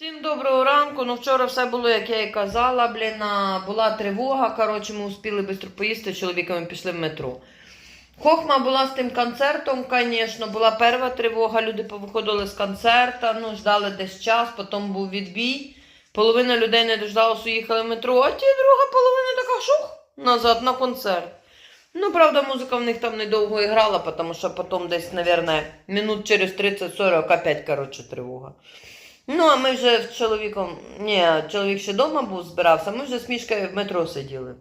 Всім доброго ранку. Ну вчора все було, як я і казала, блін, була тривога. Коротше, ми успіли швидко поїсти, з чоловіками пішли в метро. Хохма була з тим концертом, звісно, була перша тривога, люди повиходили з концерта, ну, ждали десь час, потім був відбій. Половина людей не дождалося, уїхали в метро, а ті друга половина така шух назад на концерт. Ну, правда, музика в них там недовго грала, тому що потім десь, мабуть, минут через 30-40 опять, коротше, тривога. Ну, а ми вже з чоловіком, ні, чоловік ще вдома був, збирався, ми вже з Мішкою в метро сиділи.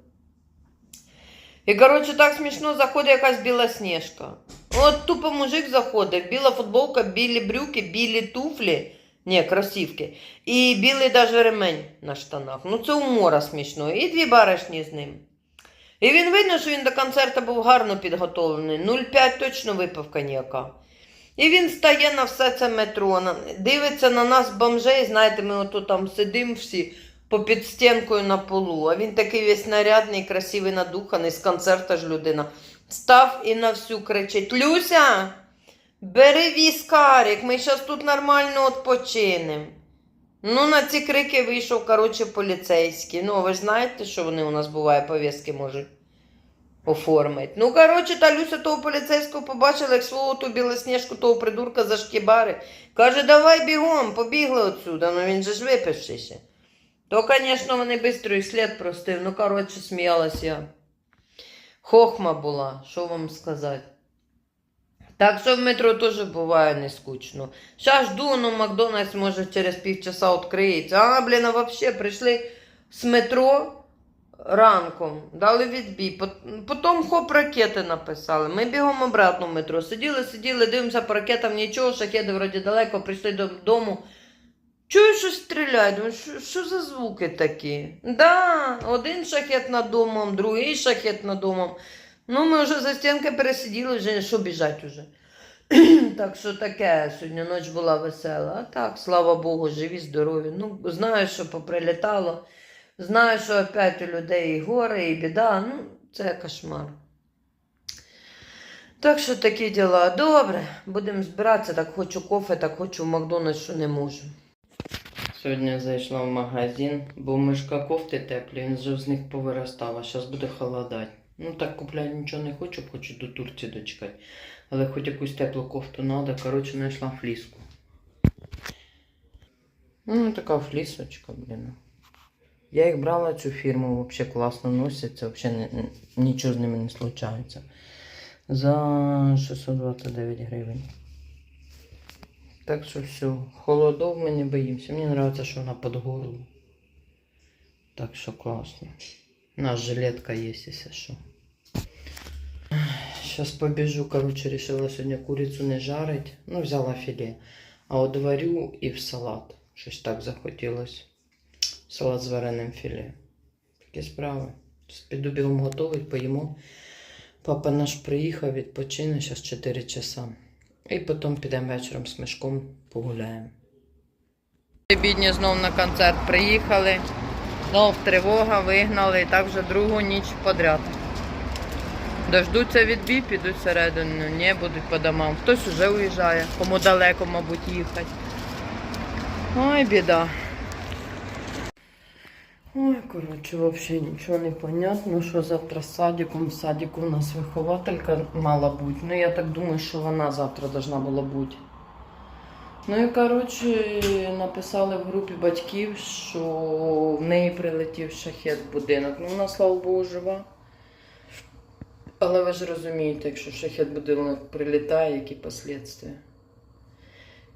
І, коротше, так смішно заходить якась біла сніжка. От тупо мужик заходить, біла футболка, білі брюки, білі туфлі, ні, кросівки, і білий даже ремень на штанах. Ну, це умора смішно. І дві баришні з ним. І він видно, що він до концерту був гарно підготовлений. 0,5 точно випив коньяка. І він стає на все це метро, дивиться на нас бомжей, знаєте, ми отут там сидимо всі попід стінкою на полу. А він такий весь нарядний, красивий, надуханий, з концерта ж людина. Став і на всю кричить: Люся, бери віскарик, ми зараз тут нормально відпочинемо. Ну, на ці крики вийшов, коротше, поліцейський. Ну, ви ж знаєте, що вони у нас буває, повістки можуть оформити. Ну, коротше, та Люся того поліцейського побачила, як свого ту білосніжку, того придурка за шкібари. Каже, давай бігом, побігли отсюда. Ну він же ж випившися. То, звісно, вони швидко і слід простив. Ну, коротше, сміялась я. Хохма була, що вам сказати. Так що в метро теж буває не скучно. Щас жду, ну Макдональдс може через півчаса відкриється. А, блін, а взагалі прийшли з метро ранком, дали відбій. Потім хоп, ракети написали. Ми бігом обратно в метро. Сиділи, сиділи, дивимося по ракетам, нічого, шахеди вроді далеко, прийшли додому. Чую, що стріляють. Що, що за звуки такі? Да, один шахет над домом, другий шахет над домом. Ну, ми вже за стінки пересиділи, вже що біжать уже. так що таке, сьогодні ніч була весела. А так, слава Богу, живі, здорові. Ну, знаю, що поприлітало. Знаю, що опять у людей і горе, і біда. Ну, це кошмар. Так що такі діла. Добре, будемо збиратися, так хочу кофе, так хочу в Макдональдс, що не можу. Сьогодні зайшла в магазин, бо мишка кофти теплі, він вже з них повиростав, а зараз буде холодати. Ну так купляти нічого не хочу, хочу до Турції дочекати. Але хоч якусь теплу кофту треба, коротше, знайшла фліску. Ну, така флісочка, блін. Я їх брала цю фірму, взагалі класно носяться, взагалі нічого з ними не случається. За 629 гривень. Так що все, холодов ми не боїмося. Мені подобається, що вона під горло. Так що класно. У нас жилетка є, якщо що. Зараз побіжу, коротше, решила сьогодні курицю не жарить. Ну, взяла філе. А от варю і в салат. Щось так захотілося. Салат з вареним філе. Такі справи. Зараз піду бігом готовить, поїмо. Папа наш приїхав, відпочине, зараз 4 часа. І потім підемо вечором з мешком погуляємо. Бідні знов на концерт приїхали. Знов тривога, вигнали, і так вже другу ніч подряд. Дождуться відбій, підуть всередину, не будуть по домам. Хтось уже уїжджає, кому далеко, мабуть, їхати. Ой, біда. Ой, коротше, взагалі нічого не понятно, що завтра з садиком. В садику у нас вихователька мала бути. Ну, я так думаю, що вона завтра должна була бути. Ну і коротше, написали в групі батьків, що в неї прилетів шахет в будинок. Ну, вона, слава Богу, жива. Але ви ж розумієте, якщо шахет будинок прилітає, які последствия.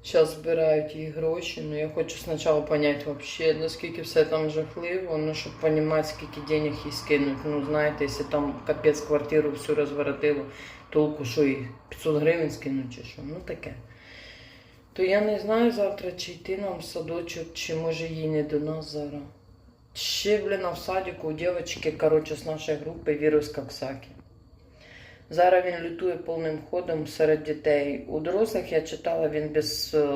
Зараз збирають їй гроші, ну я хочу спочатку зрозуміти вообще, наскільки все там жахливо, ну щоб розуміти, скільки денег їй скинуть. Ну знаєте, якщо там капець квартиру всю розворотило, толку, що їй 500 гривень скинуть чи що, ну таке. То я не знаю завтра, чи йти нам в садочок, чи може їй не до нас зараз. Ще, блін, в садику у дівчинки, коротше, з нашої групи вірус Коксаки. Зараз він лютує повним ходом серед дітей. У дорослих я читала, він без. е,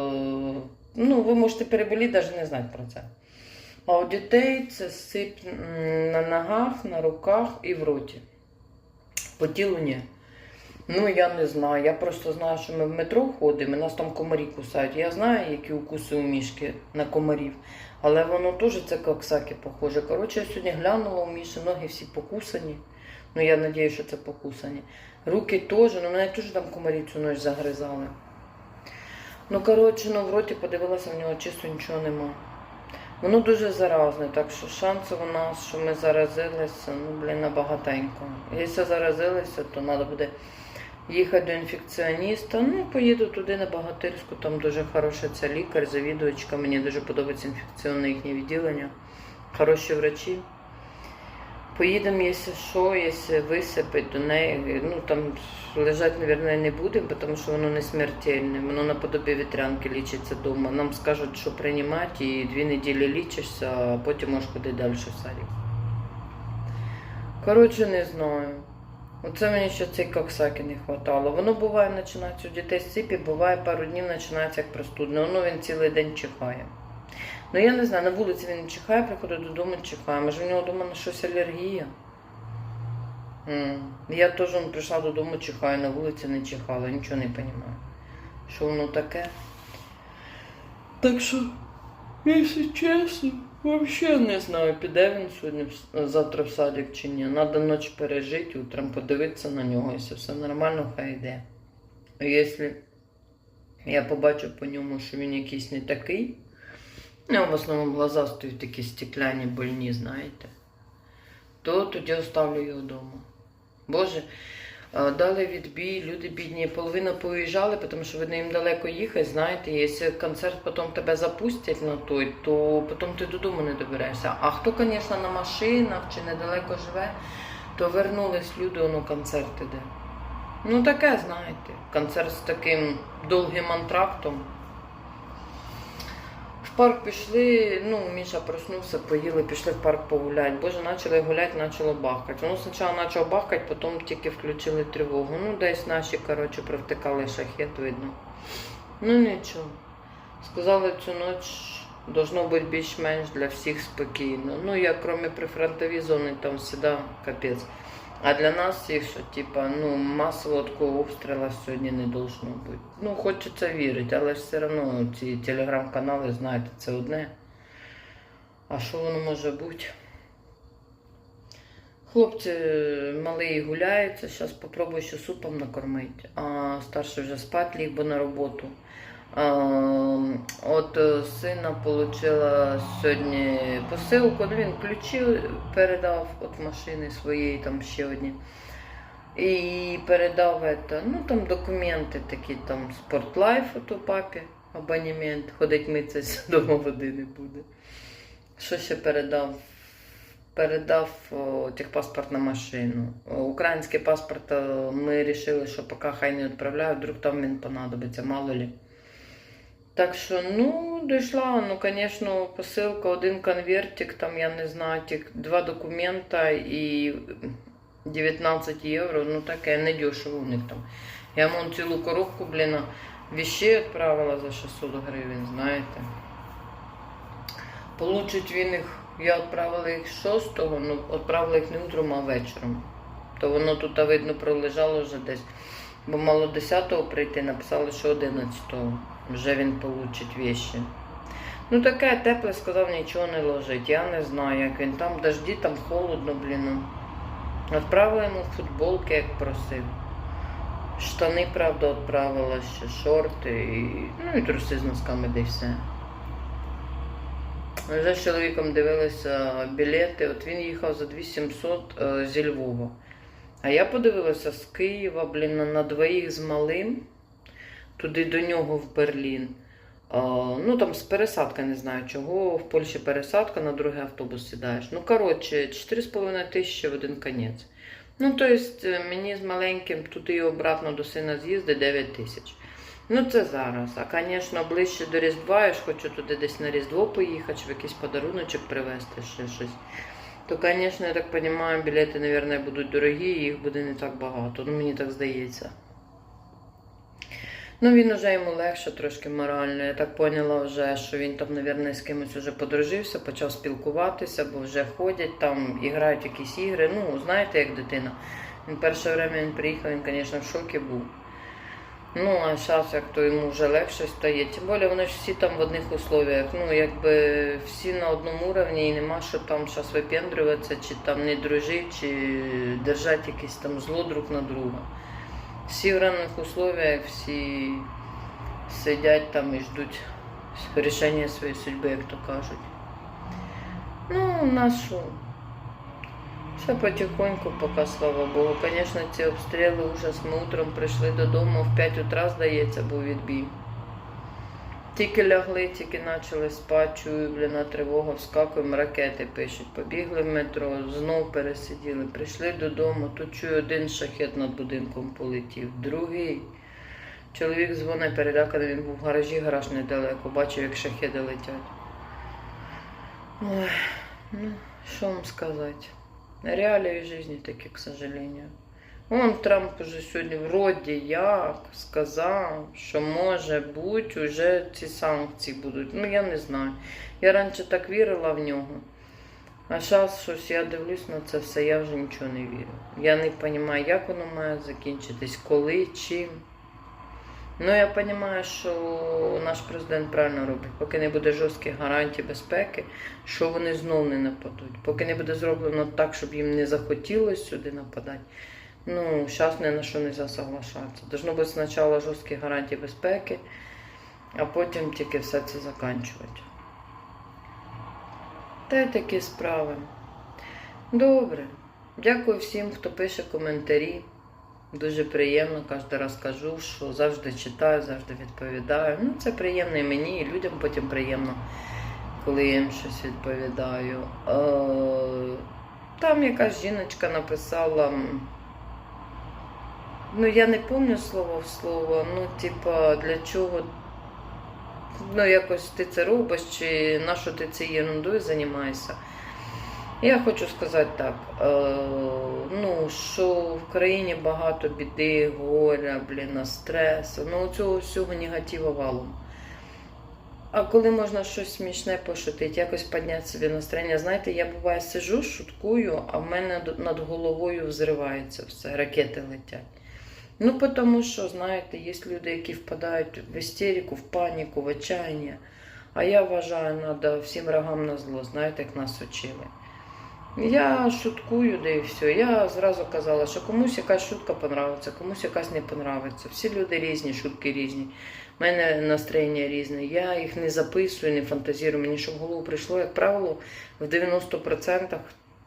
Ну, ви можете переболіти, навіть не знати про це. А у дітей це сип на ногах, на руках і в роті. По тілу ні. Ну, я не знаю. Я просто знаю, що ми в метро ходимо, і нас там комарі кусають. Я знаю, які укуси у мішки на комарів. Але воно теж це коксаки похоже. Коротше, я сьогодні глянула у Міші, ноги всі покусані. Ну, я сподіваюся, що це покусані. Руки теж, ну мене теж там комарі цю ніч загризали. Ну, коротше, ну в роті подивилася, в нього чисто нічого нема. Воно дуже заразне, так що шансів у нас, що ми заразилися, ну, блін, набагатенько. Якщо заразилися, то треба буде їхати до інфекціоніста. Ну, поїду туди на Багатирську, там дуже хороша ця лікар, завідувачка. Мені дуже подобається інфекційне їхнє відділення. Хороші врачі. Поїдемо, якщо що, якщо висипить до неї. Ну там лежати, мабуть, не будемо, тому що воно не смертельне. Воно наподобі вітрянки лічиться вдома. Нам скажуть, що приймати, і дві неділі лічишся, а потім можеш куди далі в садик. Коротше, не знаю. Оце мені ще цей коксаки не хватало. Воно буває, починається у дітей з сипі, буває пару днів починається як простудне. Воно він цілий день чихає. Ну я не знаю, на вулиці він чихає, приходить додому, чихає. Може в нього вдома на щось алергія. М. Я теж прийшла додому, чихаю, на вулиці не чихала, нічого не розумію. Що воно таке? Так що, якщо чесно, взагалі не знаю, піде він сьогодні завтра в садик чи ні. Надо ніч пережити, утром подивитися на нього, якщо все нормально, хай йде. А якщо я побачу по ньому, що він якийсь не такий, ну, в основному глаза стають такі стекляні, больні, знаєте, то тоді оставлю його вдома. Боже, дали відбій, люди бідні, половина поїжджали, тому що видно їм далеко їхати, знаєте, якщо концерт потім тебе запустять на той, то потім ти додому не доберешся. А хто, звісно, на машинах чи недалеко живе, то вернулись люди, воно концерт іде. Ну таке, знаєте, концерт з таким довгим антрактом. Парк пішли, ну, Міша проснувся, поїли, пішли в парк погуляти. Боже, почали гуляти, почало бахкати. Воно спочатку почало бахкати, потім тільки включили тривогу. Ну, десь наші, коротше, провтикали шахет, видно. Ну нічого. Сказали, цю ніч должно бути більш-менш для всіх спокійно. Ну, я, крім прифронтові зони, там завжди капець. А для нас всіх, що типа, ну, масового такого обстрілу сьогодні не должно бути. Ну, хочеться вірити, але ж все одно ці телеграм-канали, знаєте, це одне. А що воно може бути? Хлопці малий гуляються, зараз спробую ще супом накормити, а старший вже спать ліг, бо на роботу. А, От е, сина отримала сьогодні посилку, ну він ключі передав від машини своєї, там ще одні. І передав это, ну там документи такі, там спортлайф у папі, абонемент, ходить митися, дома води не буде. Що ще передав? Передав о, техпаспорт на машину. Український паспорт е, ми вирішили, що поки хай не відправляють, вдруг там він понадобиться, мало ли. Так що, ну, дійшла, ну, звісно, посилка, один конвертик, там, я не знаю, тільки два документа і 19 євро, ну таке, не дешево у них там. Я вон цілу коробку, блін, вещей відправила за 600 гривень, знаєте. Получить він їх, я відправила їх 6, ну, відправила їх не утром, а вечором. То воно тут, видно, пролежало вже десь. Бо мало 10-го прийти, написали, що 11-го. Вже він получить вещи. Ну таке тепле, сказав, нічого не ложить. Я не знаю, як він там дожді, там холодно, блін. Відправила йому футболки, як просив. Штани, правда, відправила ще шорти, і, ну і труси з носками, де все. Вже з чоловіком дивилися білети. От він їхав за 2700 е, зі Львова. А я подивилася з Києва, блін, на- двоїх з малим, туди до нього в Берлін. А, ну там з пересадка, не знаю чого. В Польщі пересадка, на другий автобус сідаєш. Ну, коротше, 4,5 тисячі в один кінець. Ну, то есть, е, мені з маленьким туди і обратно до сина з'їзди 9 тисяч. Ну, це зараз. А, звісно, ближче до Різдва, я ж хочу туди десь на Різдво поїхати, щоб якийсь подаруночок привезти, ще щось. То, звісно, я так розумію, білети, мабуть, будуть дорогі, і їх буде не так багато. Ну, мені так здається. Ну, він вже йому легше трошки морально. Я так поняла вже, що він там, мабуть, з кимось вже подружився, почав спілкуватися, бо вже ходять там, і грають якісь ігри. Ну, знаєте, як дитина. Він перше время він приїхав, він, звісно, в шокі був. Ну, а зараз як то йому вже легше стає. Тим більше вони ж всі там в одних условиях. Ну, якби всі на одному рівні і нема що там зараз випендрюватися, чи там не дружити, чи держати якесь там зло друг на друга. Всі в рівних условиях, всі сидять там і ждуть рішення своєї судьби, як то кажуть. Ну, у нас що? Все потихоньку, поки, слава Богу. Звісно, ці обстріли ужас. Ми утром прийшли додому, в 5 утра, здається, був відбій. Тільки лягли, тільки почали спати, чую, блін, на тривогу, вскакуємо, ракети пишуть. Побігли в метро, знов пересиділи, прийшли додому, тут чую, один шахет над будинком полетів, другий. Чоловік дзвонить переляканий, він був в гаражі, гараж недалеко, бачив, як шахеди летять. Ой, ну, що вам сказати? Реалии жизни такі, к сожалению. Вон Трамп уже сьогодні вроді як сказав, що може бути вже ці санкції будуть. Ну я не знаю. Я раніше так вірила в нього. А зараз щось я дивлюсь на це все, я вже нічого не вірю. Я не розумію, як воно має закінчитись, коли, чим. Ну, я розумію, що наш президент правильно робить, поки не буде жорстких гарантій безпеки, що вони знов не нападуть. Поки не буде зроблено так, щоб їм не захотілося сюди нападати. Ну, зараз ні на що не соглашатися. Должно бути спочатку жорсткі гарантії безпеки, а потім тільки все це закінчувати. Та й такі справи. Добре. Дякую всім, хто пише коментарі. Дуже приємно, кожен раз кажу, що завжди читаю, завжди відповідаю. Ну, це приємно і мені, і людям потім приємно, коли я їм щось відповідаю. Е, Там якась жіночка написала. Ну, я не пам'ятаю слово в слово, ну, типа, для чого. Ну, якось ти це робиш, чи на що ти цією ерундою займаєшся. Я хочу сказати так, е, ну, що в країні багато біди, горя, блін, стресу, ну цього всього негативу валом. А коли можна щось смішне пошутити, якось підняти собі настроєння. Знаєте, я буває сижу, шуткую, а в мене над головою взривається все, ракети летять. Ну, тому що, знаєте, є люди, які впадають в істерику, в паніку, в отчаяння. А я вважаю, треба всім рогам на зло, знаєте, як нас учили. Я шуткую, да і все. Я зразу казала, що комусь якась шутка понравиться, комусь якась не понравиться. Всі люди різні, шутки різні. У мене настроєння різне. Я їх не записую, не фантазірую. Мені що в голову прийшло, як правило, в 90%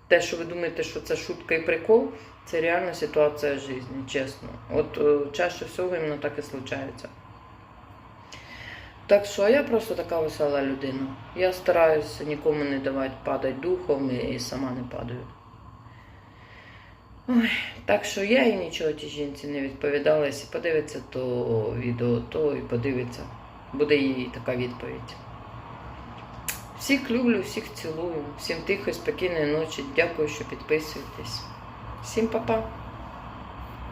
те, що ви думаєте, що це шутка і прикол, це реальна ситуація життя, чесно. От е, чаще всього іменно так і случається. Так що я просто така весела людина. Я стараюся нікому не давати падати духом і сама не падаю. Ой, так що я і нічого тій жінці не відповідала. Якщо подивиться то відео, то і подивиться. Буде їй така відповідь. Всіх люблю, всіх цілую, всім тихої, спокійної ночі. Дякую, що підписуєтесь. Всім па-па!